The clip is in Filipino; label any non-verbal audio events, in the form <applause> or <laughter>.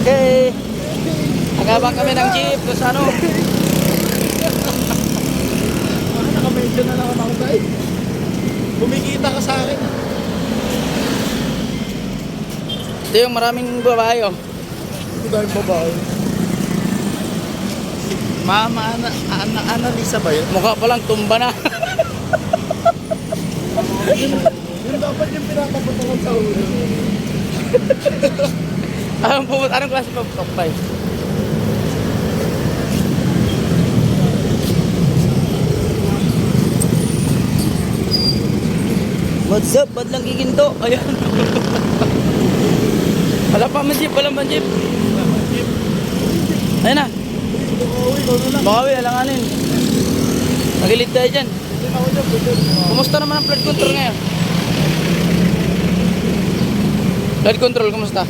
Okay. Nagabang kami ng jeep sa ano. Naka-mention na lang ako tayo. Kumikita ka sa akin. Ito yung maraming babae oh. Ito dahil babae. Mama, ana, ana, analisa ba yun? Mukha pa lang tumba na. <laughs> Yun, yun dapat yung pinatapatungan sa ulo. <laughs> anong, pumunta, anong klase pa pagpay? What's up? Ba't lang kikinto? Ayan. <laughs> Wala pa man jeep, wala man jeep. Ayun na. Makawi, alanganin. Magilid tayo dyan. Kumusta naman ang flood control ngayon? Flood control, kumusta?